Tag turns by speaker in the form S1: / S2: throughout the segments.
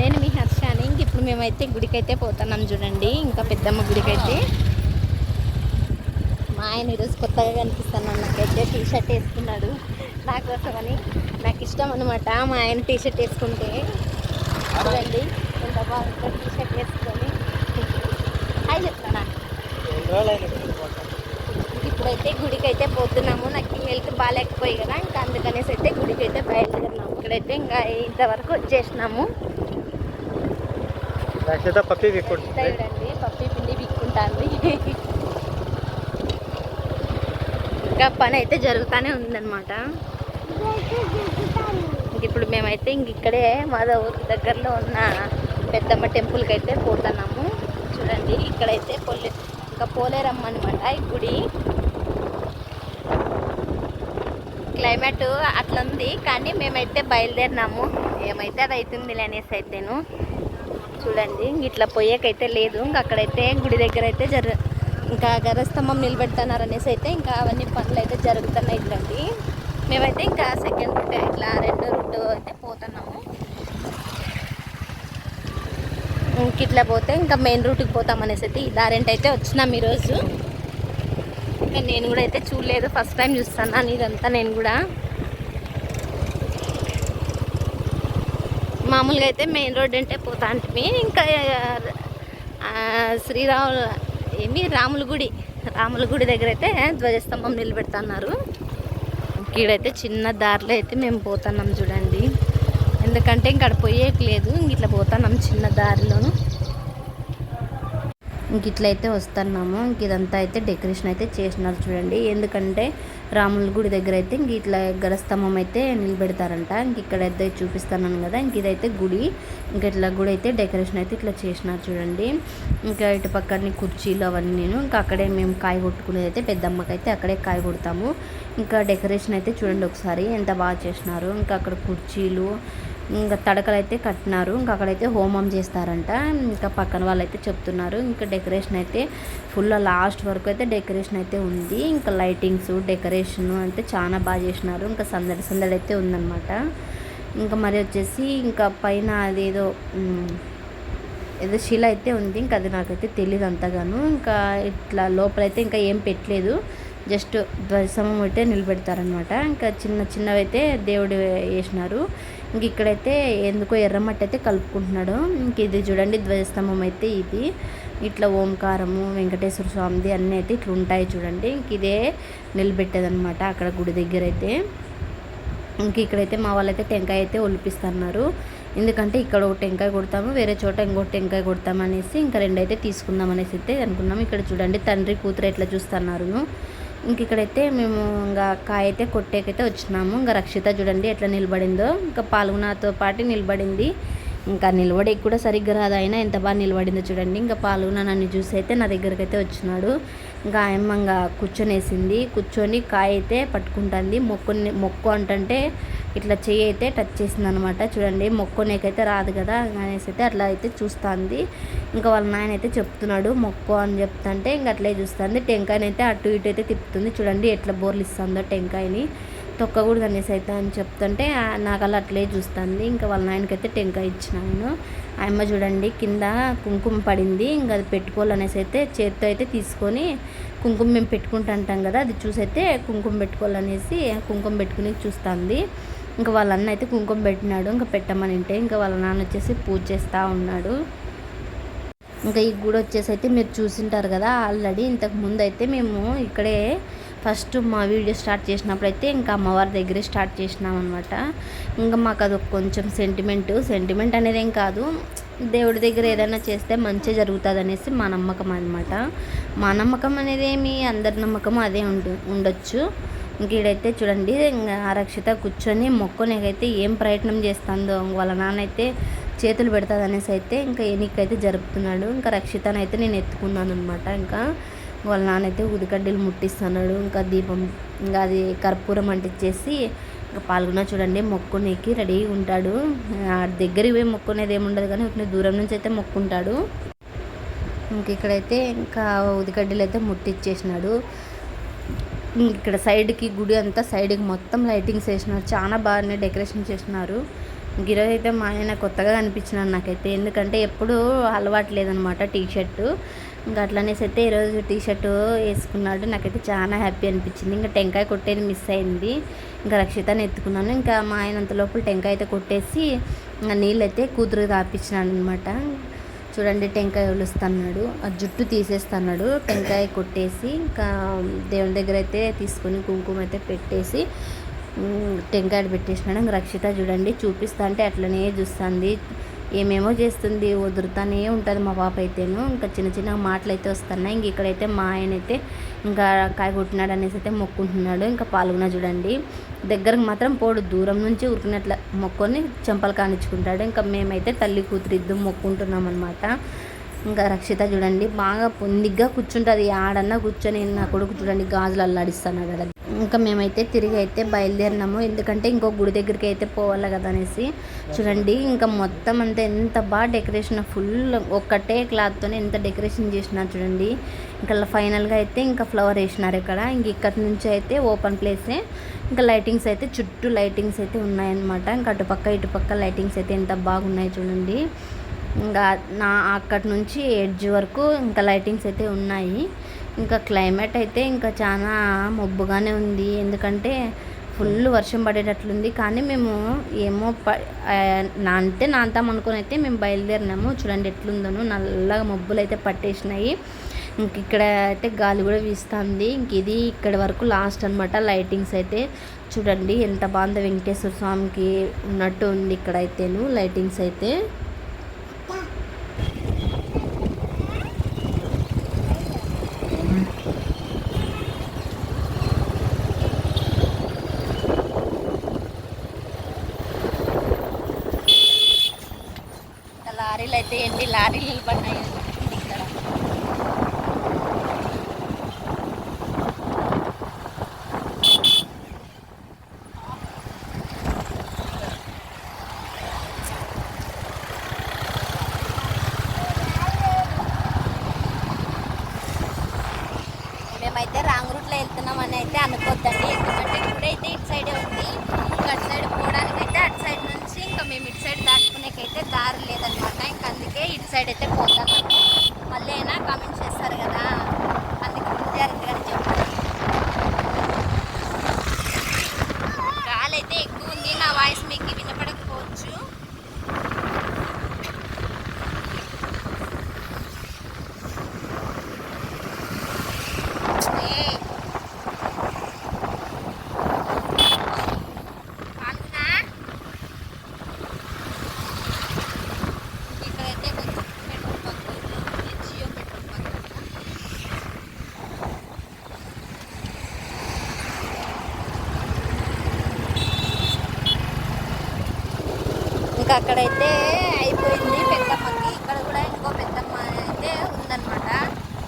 S1: నేను మీ హర్షాని ఇంక ఇప్పుడు మేమైతే గుడికైతే పోతున్నాం చూడండి ఇంకా పెద్దమ్మ గుడికైతే. మా ఆయన ఈరోజు కొత్తగా కనిపిస్తున్నాను నాకైతే టీ షర్ట్ వేసుకున్నాడు. నా నాకు ఇష్టం అనమాట మా ఆయన టీ షర్ట్ వేసుకుంటే. చూడండి ఎంత బాగుంటుంది టీ షర్ట్ వేసుకొని. హాయ్ చెప్తానా? ఇప్పుడైతే గుడికి అయితే పోతున్నాము నాకు హెల్త్ బాగాలేకపోయి కదా ఇంకా అందుకనేసి అయితే గుడికి అయితే బయలుదేరినాము. ఇక్కడైతే ఇంకా ఇంతవరకు వచ్చేసినాము.
S2: రక్షిత పప్పి విక్కుంటుంది.
S1: చూడండి పప్పి పిండి బిక్కుంటుంది ఇంకా పని అయితే జరుగుతూనే ఉందన్నమాట. ఇప్పుడు మేమైతే ఇంక ఇక్కడే మాధవ దగ్గరలో ఉన్న పెద్దమ్మ టెంపుల్కి అయితే పోతున్నాము. చూడండి ఇక్కడైతే పోలే ఇంకా పోలేరమ్మ అనమాట ఈ గుడి. క్లైమేట్ అట్లా ఉంది కానీ మేమైతే బయలుదేరినాము. ఏమైతే అది అవుతుంది అనేసి అయితేను. చూడండి ఇట్లా పోయేకైతే లేదు. ఇంకా అక్కడైతే గుడి దగ్గర అయితే జరు ఇంకా గరస్తంభం నిలబెడుతున్నారు అనేసి అయితే ఇంకా అవన్నీ పనులు అయితే జరుగుతున్నాయి చూడండి. మేమైతే ఇంకా సెకండ్ రూట్ ఇట్లా రెండో రూట్ అయితే పోతున్నాము. ఇంక ఇట్లా పోతే ఇంకా మెయిన్ రూట్కి పోతాం అనేసి అయితే ఈ దారెంట్ అయితే వచ్చినాం ఈరోజు. ఇంకా నేను కూడా అయితే చూడలేదు ఫస్ట్ టైం చూస్తాను ఇదంతా నేను కూడా. మామూలుగా అయితే మెయిన్ రోడ్ అంటే పోతా అంటే ఇంకా శ్రీరాములు ఏమి రాముల గుడి రాముల గుడి దగ్గర అయితే ధ్వజస్తంభం నిలబెడుతున్నారు. ఇక్కడైతే చిన్న దారిలో అయితే మేము పోతున్నాం చూడండి. ఎందుకంటే ఇంకా పోయేట్లేదు పోయేకి లేదు ఇట్లా పోతున్నాం చిన్న దారిలోను. ఇంక ఇట్లయితే వస్తున్నాము. ఇంక ఇదంతా అయితే డెకరేషన్ అయితే చేసినారు చూడండి. ఎందుకంటే రాముల గుడి దగ్గర అయితే ఇంక ఇట్లా గరస్తంభం అయితే నిలబెడతారంట. ఇంక ఇక్కడైతే చూపిస్తున్నాను కదా ఇంక ఇదైతే గుడి. ఇంక ఇట్లా గుడి అయితే డెకరేషన్ అయితే ఇట్లా చేసినారు చూడండి. ఇంకా ఇటు పక్కన కుర్చీలు అవన్నీ నేను ఇంకా అక్కడే మేము కాయ కొట్టుకునేది అయితే పెద్దమ్మకి అయితే అక్కడే కాయ కొడతాము. ఇంకా డెకరేషన్ అయితే చూడండి ఒకసారి ఎంత బాగా చేసినారు ఇంకా అక్కడ కుర్చీలు ఇంకా తడకలు అయితే కట్టినారు. ఇంకా అక్కడైతే హోమం చేస్తారంట. ఇంకా పక్కన వాళ్ళైతే చెప్తున్నారు. ఇంకా డెకరేషన్ అయితే ఫుల్ లాస్ట్ వరకు అయితే డెకరేషన్ అయితే ఉంది. ఇంకా లైటింగ్స్ డెకరేషన్ అయితే చాలా బాగా చేసినారు. ఇంకా సందడి సందడి అయితే ఉందన్నమాట. ఇంకా మరి వచ్చేసి ఇంకా పైన అదేదో ఏదో శిల అయితే ఉంది. ఇంకా అది నాకైతే తెలియదు అంతగాను. ఇంకా ఇట్లా లోపలైతే ఇంకా ఏం పెట్టలేదు. జస్ట్ ధ్వజస్తంభం అయితే నిలబెడతారనమాట ఇంకా చిన్న చిన్నవి అయితే దేవుడు వేసినారు. ఇంక ఇక్కడైతే ఎందుకో ఎర్రమట్టి అయితే కలుపుకుంటున్నాడు. ఇంక ఇది చూడండి ధ్వజస్తంభం అయితే ఇది. ఇట్లా ఓంకారము వెంకటేశ్వర స్వామిది అన్నీ అయితే ఇట్లా ఉంటాయి చూడండి. ఇంక ఇదే నిలబెట్టేదనమాట అక్కడ గుడి దగ్గర అయితే. ఇంక ఇక్కడైతే మా వాళ్ళైతే టెంకాయ అయితే ఒలిపిస్తున్నారు. ఎందుకంటే ఇక్కడ ఒక టెంకాయ కొడతాము వేరే చోట ఇంకోటి టెంకాయ కొడతాం అనేసి ఇంకా రెండైతే తీసుకుందాం అనేసి అయితే అనుకున్నాము. ఇక్కడ చూడండి తండ్రి కూతురు ఎట్లా చూస్తున్నారు ఇంక ఇక్కడైతే మేము ఇంకా కాయ అయితే కొట్టేకైతే వచ్చినాము. ఇంకా రక్షిత చూడండి ఎట్లా నిలబడిందో. ఇంకా పాల్గొనతో పాటు నిలబడింది. ఇంకా నిలబడేకి కూడా సరిగ్గా రాదు. అయినా ఎంత బాగా నిలబడిందో చూడండి. ఇంకా పాల్గొన నన్ను చూసి అయితే నా దగ్గరికి అయితే వచ్చినాడు. ఇంకా ఆయమ్మ ఇంకా కూర్చొనేసింది. కూర్చొని కాయ అయితే పట్టుకుంటుంది. మొక్కుని మొక్కు అంటే ఇట్లా చెయ్యి అయితే టచ్ చేసింది అనమాట చూడండి మొక్కునేకైతే రాదు కదా అనేసి అయితే అట్లా అయితే చూస్తుంది. ఇంకా వాళ్ళ నాయన అయితే చెప్తున్నాడు మొక్కు అని చెప్తుంటే ఇంకా అట్లే చూస్తుంది. టెంకాయని అయితే అటు ఇటు అయితే తిప్పుతుంది. చూడండి ఎట్లా బోర్లు ఇస్తుందో టెంకాయని. తొక్కకూడదు అనేసి అయితే అని చెప్తుంటే నాకు అలా అట్లే చూస్తుంది. ఇంకా వాళ్ళ నాయనకైతే టెంకాయ ఇచ్చినాను ఆ అమ్మ చూడండి కింద కుంకుమ పడింది. ఇంకా అది పెట్టుకోవాలనేసి అయితే చేత్తో అయితే తీసుకొని కుంకుమ మేము పెట్టుకుంటుంటాం కదా అది చూసి అయితే కుంకుమ పెట్టుకోవాలనేసి కుంకుమ పెట్టుకుని చూస్తుంది. ఇంకా వాళ్ళ అన్న అయితే కుంకుమ పెట్టినాడు. ఇంకా పెట్టమని అంటే ఇంకా వాళ్ళ నాన్న వచ్చేసి పూజ చేస్తూ ఉన్నాడు. ఇంకా ఈ గుడి వచ్చేసి అయితే మీరు చూసింటారు కదా ఆల్రెడీ ఇంతకు ముందు అయితే మేము ఇక్కడే ఫస్ట్ మా వీడియో స్టార్ట్ చేసినప్పుడు అయితే ఇంకా అమ్మవారి దగ్గరే స్టార్ట్ చేసినాం అనమాట ఇంకా మాకు అది కొంచెం సెంటిమెంట్ సెంటిమెంట్ అనేది ఏం కాదు. దేవుడి దగ్గర ఏదైనా చేస్తే మంచి జరుగుతుంది అనేసి మా నమ్మకం అనమాట మా నమ్మకం అనేది ఏమి అందరి నమ్మకం అదే ఉండు ఉండొచ్చు. ఇంక ఈడైతే చూడండి ఇంకా రక్షిత కూర్చొని మొక్కునేకైతే ఏం ప్రయత్నం చేస్తుందో వాళ్ళ నాన్న అయితే చేతులు పెడతాదనేసి అయితే ఇంకా ఎన్నికైతే జరుపుతున్నాడు ఇంకా రక్షితనైతే నేను ఎత్తుకున్నాను అనమాట ఇంకా వాళ్ళ నాన్న అయితే ఉదికడ్డీలు ముట్టిస్తున్నాడు. ఇంకా దీపం ఇంకా అది కర్పూరం అంటించేసి ఇంకా పాల్గొన్న చూడండి మొక్కునేకి రెడీగా ఉంటాడు. ఆ దగ్గరికి పోయి మొక్కునేది ఏముండదు కానీ ఒక దూరం నుంచి అయితే మొక్కుంటాడు. ఇంక ఇక్కడైతే ఇంకా ఉదికడ్డీలు అయితే ముట్టిచ్చేసినాడు. ఇక్కడ సైడ్కి గుడి అంతా సైడ్కి మొత్తం లైటింగ్స్ వేసినారు. చాలా బాగానే డెకరేషన్ చేసినారు. ఇంక ఈరోజు అయితే మా ఆయన కొత్తగా కనిపించినాడు నాకైతే. ఎందుకంటే ఎప్పుడు అలవాటు లేదనమాట టీ షర్టు ఇంకా అట్లనేసి అయితే ఈరోజు టీ షర్టు వేసుకున్నాడు. నాకైతే చాలా హ్యాపీ అనిపించింది. ఇంకా టెంకాయ కొట్టేది మిస్ అయింది. ఇంకా రక్షితని ఎత్తుకున్నాను. ఇంకా మా ఆయన అంత లోపల టెంకాయ అయితే కొట్టేసి నీళ్ళు అయితే కూతురు తాపించినాడు అనమాట చూడండి టెంకాయ ఒలుస్తున్నాడు. ఆ జుట్టు తీసేస్తున్నాడు. టెంకాయ కొట్టేసి ఇంకా దేవుని దగ్గర అయితే తీసుకొని కుంకుమ అయితే పెట్టేసి టెంకాయ పెట్టేసినాడు. ఇంకా రక్షిత చూడండి చూపిస్తా అంటే అట్లనే చూస్తుంది. ఏమేమో చేస్తుంది వదురుతానే ఉంటుంది మా పాప అయితేను. ఇంకా చిన్న చిన్న మాటలు అయితే వస్తున్నాయి. ఇంక ఇక్కడైతే మా ఆయన అయితే ఇంకా కాయ కొట్టినాడు అనేసి అయితే మొక్కుంటున్నాడు. ఇంకా పాల్గొన చూడండి. దగ్గరకు మాత్రం పోడు దూరం నుంచి ఉరికినట్ల మొక్కొని చెంపలు కానిచ్చుకుంటాడు. ఇంకా మేమైతే తల్లి కూతురు ఇద్దరు మొక్కుంటున్నాం అనమాట ఇంకా రక్షిత చూడండి బాగా పొందిగ్గా కూర్చుంటుంది. ఆడన్నా కూర్చొని నా కొడుకు చూడండి గాజులు అల్లాడిస్తున్నాడు ఆడ. ఇంకా మేమైతే తిరిగి అయితే బయలుదేరినాము. ఎందుకంటే ఇంకో గుడి దగ్గరికి అయితే పోవాలి కదా అనేసి. చూడండి ఇంకా మొత్తం అంతా ఎంత బాగా డెకరేషన్. ఫుల్ ఒక్కటే క్లాత్తోనే ఎంత డెకరేషన్ చేసినారు చూడండి. ఇంకా ఫైనల్గా అయితే ఇంకా ఫ్లవర్ వేసినారు ఇక్కడ. ఇంక ఇక్కడి నుంచి అయితే ఓపెన్ ప్లేసే. ఇంకా లైటింగ్స్ అయితే చుట్టూ లైటింగ్స్ అయితే ఉన్నాయన్నమాట. ఇంకా అటుపక్క ఇటుపక్క లైటింగ్స్ అయితే ఎంత బాగున్నాయి చూడండి. ఇంకా నా అక్కడి నుంచి ఎడ్జ్ వరకు ఇంకా లైటింగ్స్ అయితే ఉన్నాయి. ఇంకా క్లైమేట్ అయితే ఇంకా చాలా మబ్బుగానే ఉంది. ఎందుకంటే ఫుల్ వర్షం పడేటట్లుంది. కానీ మేము ఏమో ప నానితే నా అంటే నాంతాం అనుకుని అయితే మేము బయలుదేరినాము. చూడండి ఎట్లుందను నల్లగా మబ్బులు అయితే పట్టేసినాయి. ఇంక ఇక్కడ అయితే గాలి కూడా వీస్తుంది. ఇంక ఇది ఇక్కడ వరకు లాస్ట్ అనమాట లైటింగ్స్ అయితే. చూడండి ఎంత బాగుందో వెంకటేశ్వర స్వామికి ఉన్నట్టు ఉంది ఇక్కడ అయితేను లైటింగ్స్ అయితే. లారీలు అయితే ఏంటి? లారీలు నిలబడినాయి ఇక్కడ మేమైతే రాంగ్ రూట్లో వెళ్తున్నాం అని అయితే అనుకోద్దండి ఎందుకంటే ఇప్పుడైతే ఇటు సైడే ఉంది ఇంకా అటు సైడ్ పోవడానికి అయితే అటు సైడ్ నుంచి ఇంకా మేము ఇటు సైడ్ దాటుకునేకైతే దారి లేదనమాట ఇంకా అందుకే ఇటు సైడ్ అయితే పోతాం మళ్ళీ అయినా కామెంట్ చేస్తారు కదా అందుకే జాగ్రత్తగా చెప్పాలి గాలి అయితే ఎక్కువ ఉంది నా వాయిస్ మీకు వినపడకపోవచ్చు ఏయ్. పాల్గొనా? ఇక్కడైతే కొంచెం పెట్రోల్ బంక్ ఉంది. జియో పెట్రోల్ బంక్ అంట. ఇంకా అక్కడైతే అయిపోయింది పెద్దమ్మకి. ఇక్కడ కూడా ఇంకో పెద్దమ్మ అయితే ఉందన్నమాట.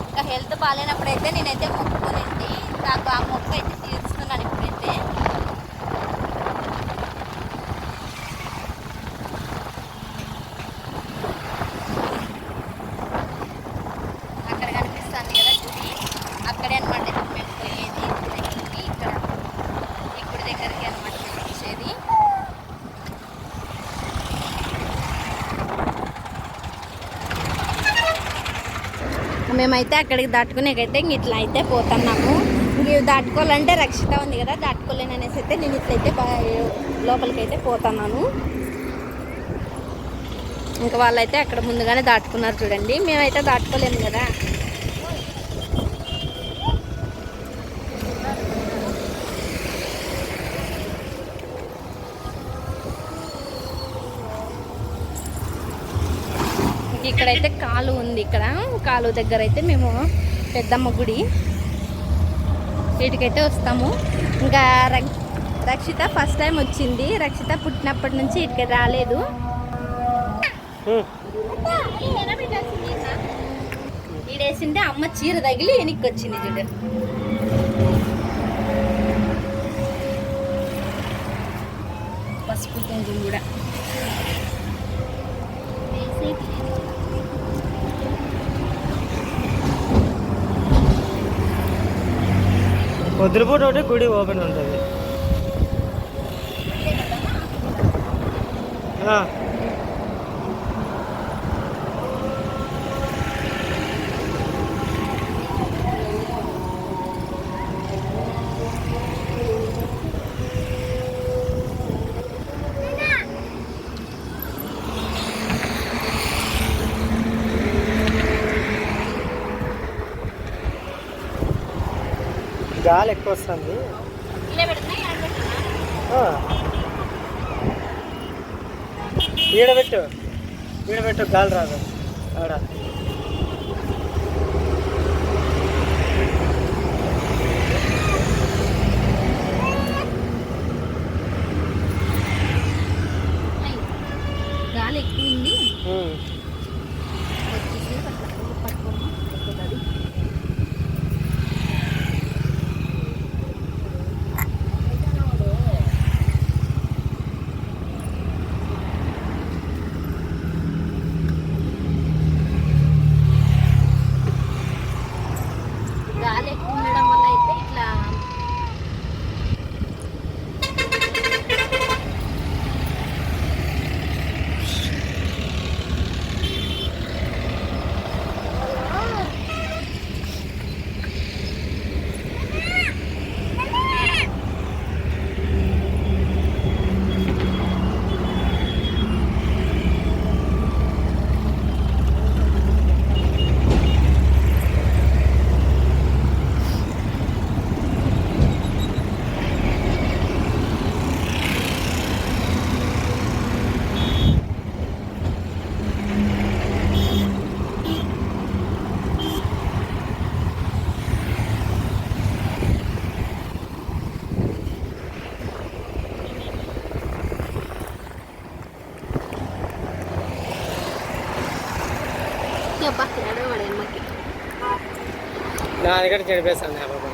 S1: ఇంకా హెల్త్ బాగాలేనప్పుడైతే నేనైతే మొక్కుకోనండి. నాకు ఆ మొక్క అయితే తీరుస్తున్నాను ఇప్పుడైతే. అక్కడ కనిపిస్తుంది కదా గుడి. అక్కడే అనమాట మేము పోయేది గుడి దగ్గరికి ఇక్కడ ఈ గుడి దగ్గరికి అనమాట మేము వచ్చేది మేమైతే అక్కడికి దాటుకునేకైతే ఇట్లా అయితే పోతున్నాము. ఇవి దాటుకోవాలంటే రక్షిత ఉంది కదా దాటుకోలేను అనేసి అయితే నేను ఇట్లయితే లోపలికి అయితే పోతున్నాను. ఇంకా వాళ్ళైతే అక్కడ ముందుగానే దాటుకున్నారు చూడండి. మేమైతే దాటుకోలేము కదా ఇంక ఇక్కడైతే కాలు ఉంది ఇక్కడ. కాలు దగ్గర అయితే మేము పెద్దమ్మ గుడి వీటికైతే వస్తాము. ఇంకా రక్షిత ఫస్ట్ టైం వచ్చింది. రక్షిత పుట్టినప్పటి నుంచి ఇటుకి రాలేదు. ఈడేసింటే అమ్మ చీర తగిలి వెనక్కి వచ్చింది చూడు. పసుపు కుంకుమ కూడా.
S2: పొద్దుపూట ఒకటి గుడి ఓపెన్ ఉంటుంది. గాలి ఎక్కువ వస్తుంది. ఈడబెట్టు ఈడబెట్టు గాలి రాదు. ఆడ.
S1: గాలి ఎక్కువ ఉంది
S2: ఉమ్.
S1: వచ్చేసి పట్టుకో- పట్టుకోమ్మా. పట్టుకోదు. గాలి ఎక్కువ ఉండడం వల్ల అయితే ఇట్లా అబ్బా ఎడవాడు అమ్మకి
S2: నా దగ్గర చెడిపేస్తాను ఆ బాబా.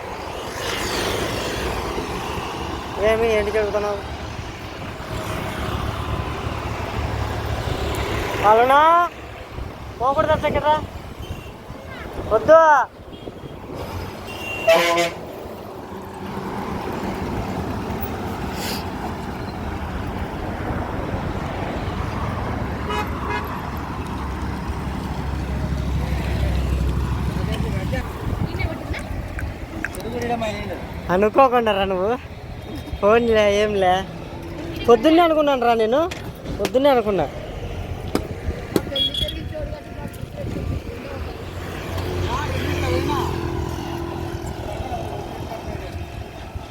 S2: ఏమి ఏంటి చెడుతున్నావు అవునా పోకూడదు కదా వద్దు. అనుకోకుండా రా నువ్వు. ఫోన్లే ఏంలే పొద్దున్నే అనుకున్నాను రా నేను. పొద్దున్నే అనుకున్నా.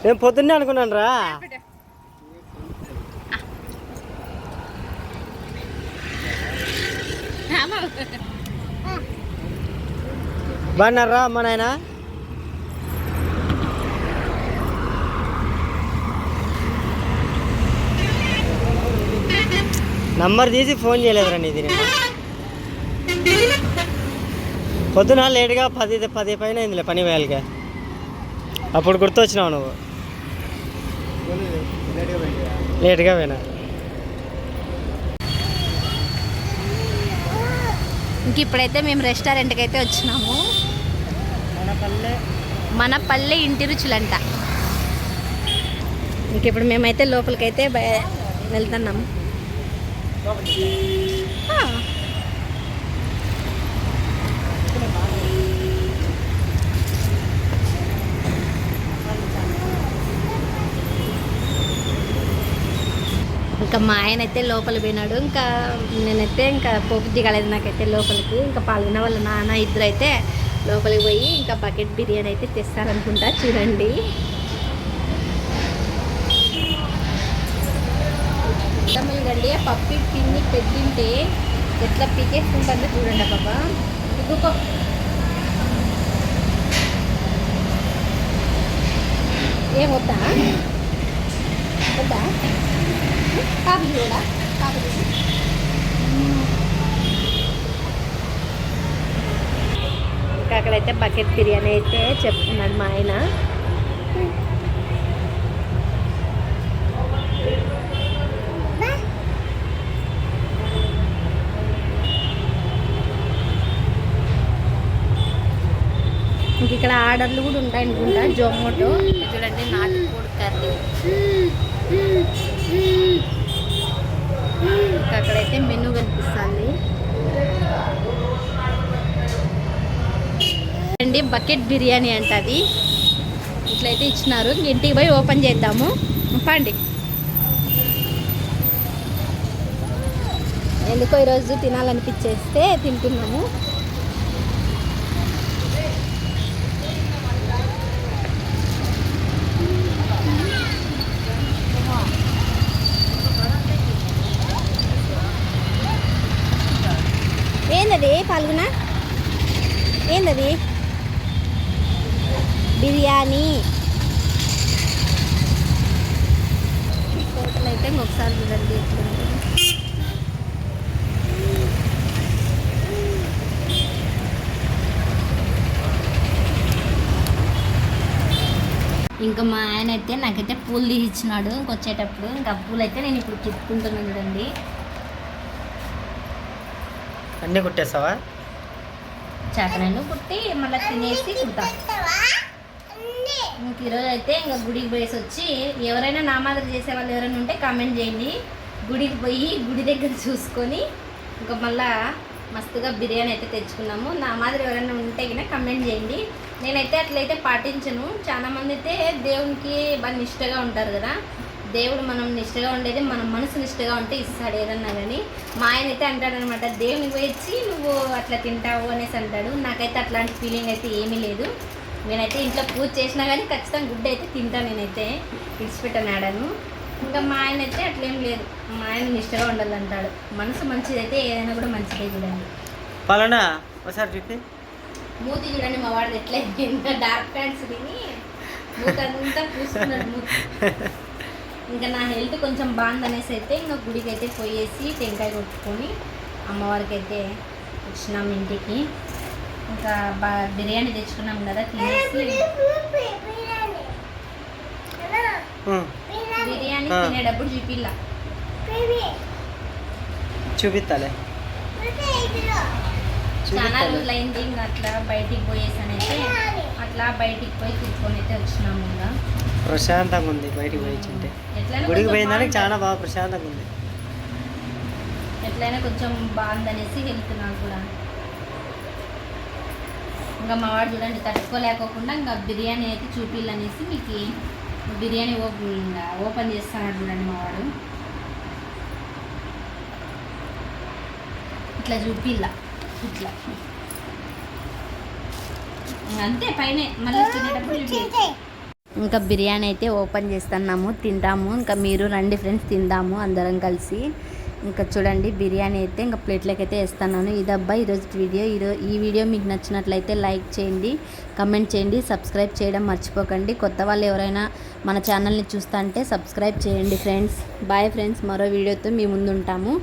S2: నేను పొద్దున్నే అనుకున్నాను రా. బాగున్నారా అమ్మ నాయనా? నంబర్ తీసి ఫోన్ చేయలేదురా నీది నిన్న. పొద్దున లేట్గా పది పది పైన అయిందిలే పని వేయాలిగా అప్పుడు గుర్తొచ్చినావు నువ్వు. లేట్గా పోయినా.
S1: ఇంక ఇప్పుడైతే మేము రెస్టారెంట్కి అయితే వచ్చినాము.
S2: మన పల్లె
S1: మన పల్లె ఇంటి రుచులంట. ఇంక ఇప్పుడు మేమైతే లోపలికైతే బయ- వెళ్తున్నాము ఇంకా మా ఆయన అయితే లోపల పోయినాడు. ఇంకా నేనైతే ఇంకా పోపు దిగలేదు నాకైతే లోపలికి. ఇంకా పాల్గొన్న వాళ్ళ నాన్న ఇద్దరు అయితే లోపలికి పోయి ఇంకా బకెట్ బిర్యానీ అయితే తెస్తారనుకుంటా. చూడండి. గండి పప్పి పిన్ని పెట్టింటే ఎట్లా పీకేసుకుంటుందో చూడండి బాబా ఇదిగో. ఏం వద్దా? వద్దా? కాపు చూడా. కాపు ఇంకా అక్కడైతే బకెట్ బిర్యానీ అయితే చెప్తున్నాడు మా ఆయన. ఇంక ఇక్కడ ఆర్డర్లు కూడా ఉంటాయి అనుకుంటా జొమాటో. చూడండి నాటుకోడి కర్రీ. ఇంకా అక్కడైతే మెనూ కనిపిస్తుంది. అండి బకెట్ బిర్యానీ అంట అది. ఇట్లయితే ఇచ్చినారు. ఇంటికి పోయి ఓపెన్ చేద్దాము. పండి ఎందుకో ఈరోజు తినాలనిపించేస్తే తింటున్నాము. ఏందది? పాల్గొన? ఏందది? బిర్యానీ. హోటల్ అయితే ఇంకొకసారి చూడండి ఇంకా మా ఆయన అయితే నాకైతే పూలు తీసిచ్చినాడు ఇంకొచ్చేటప్పుడు. ఇంకా పూలు అయితే నేను ఇప్పుడు తిప్పుకుంటున్నాను చూడండి.
S2: అన్నీ కుట్టేస్తావా
S1: చేపలను కుట్టి మళ్ళీ తినేసి కుడతా. ఇంక ఈరోజు అయితే ఇంకా గుడికి పోయేసి వచ్చి ఎవరైనా నా మాదిరి చేసే వాళ్ళు ఎవరైనా ఉంటే కామెంట్ చేయండి. గుడికి పోయి గుడి దగ్గర చూసుకొని ఇంకా మళ్ళా మస్తుగా బిర్యానీ అయితే తెచ్చుకున్నాము. నా మాదిరి ఎవరైనా ఉంటే కనుక కమెంట్ చేయండి. నేనైతే అట్లయితే పాటించను. చాలామంది అయితే దేవునికి బాగా నిష్టగా ఉంటారు కదా. దేవుడు మనం నిష్టగా ఉండేది మన మనసు నిష్టగా ఉంటే ఇస్తాడు ఏదన్నా కానీ మా ఆయన అయితే అంటాడు అనమాట దేవునికి పోయి ఇచ్చి నువ్వు అట్లా తింటావు అనేసి అంటాడు. నాకైతే అట్లాంటి ఫీలింగ్ అయితే ఏమీ లేదు. నేనైతే ఇంట్లో పూజ చేసినా కానీ ఖచ్చితంగా గుడ్డ అయితే తింటాను నేనైతే. విడిచిపెట్టాను ఆడను. ఇంకా మా ఆయన అయితే అట్లేం లేదు. మా ఆయన నిష్టగా ఉండాలంటాడు. మనసు మంచిదైతే ఏదైనా కూడా మంచిదే చూడండి.
S2: పలానా? ఒకసారి చూపి
S1: మూతి చూడండి మా వాడు ఎట్లా ఎంత డార్క్ ప్యాంట్స్ తిని మూత అంతా పూసుకున్నాడు మూతి. ఇంకా నా హెల్త్ కొంచెం బాగుంది అనేసి అయితే ఇంకా గుడికి అయితే పోయేసి టెంకాయ కొట్టుకొని అమ్మవారికి అయితే వచ్చినాం ఇంటికి. ఇంకా బా బిర్యానీ తెచ్చుకున్నాం కదా తినేసి. బిర్యానీ. తినేటప్పుడు చూపిల్ల.
S2: చూపిస్తాలే
S1: చాలా
S2: చూపిస్తాలే
S1: రోజులు అయింది ఇంకా అట్లా బయటికి పోయేసానైతే అట్లా బయటికి పోయి కూర్చొని అయితే వచ్చినాము ఇంకా.
S2: ప్రశాంతంగా ఉంది బయటికి పోయి తింటే
S1: ఎట్లయినా
S2: గుడికి
S1: బాగుంది.
S2: చాలా బాగా ప్రశాంతంగా ఉంది.
S1: ఎట్లయినా కొంచెం బాగుందనేసి వెళ్తున్నాను కూడా. ఇంకా మా వాడు చూడండి తట్టుకోలేకోకుండా ఇంకా బిర్యానీ అయితే చూపిల్లనేసి మీకు బిర్యానీ ఓపెన్ ఓపెన్ చేస్తున్నాడు చూడండి మా వాడు. ఇట్లా చూపిల్ల ఇట్లా. అంతే పైన మళ్ళీ తినేటప్పుడు ఇంకా బిర్యానీ అయితే ఓపెన్ చేస్తున్నాము తింటాము. ఇంకా మీరు రండి ఫ్రెండ్స్ తిందాము అందరం కలిసి. ఇంకా చూడండి బిర్యానీ అయితే ఇంకా ప్లేట్లోకి అయితే వేస్తున్నాను. ఇదబ్బా ఈరోజు వీడియో. ఈరోజు ఈ వీడియో మీకు నచ్చినట్లయితే లైక్ చేయండి కమెంట్ చేయండి సబ్స్క్రైబ్ చేయడం మర్చిపోకండి. కొత్త వాళ్ళు ఎవరైనా మన ఛానల్ని చూస్తా అంటే సబ్స్క్రైబ్ చేయండి ఫ్రెండ్స్. బాయ్ ఫ్రెండ్స్ మరో వీడియోతో మీ ముందు ఉంటాము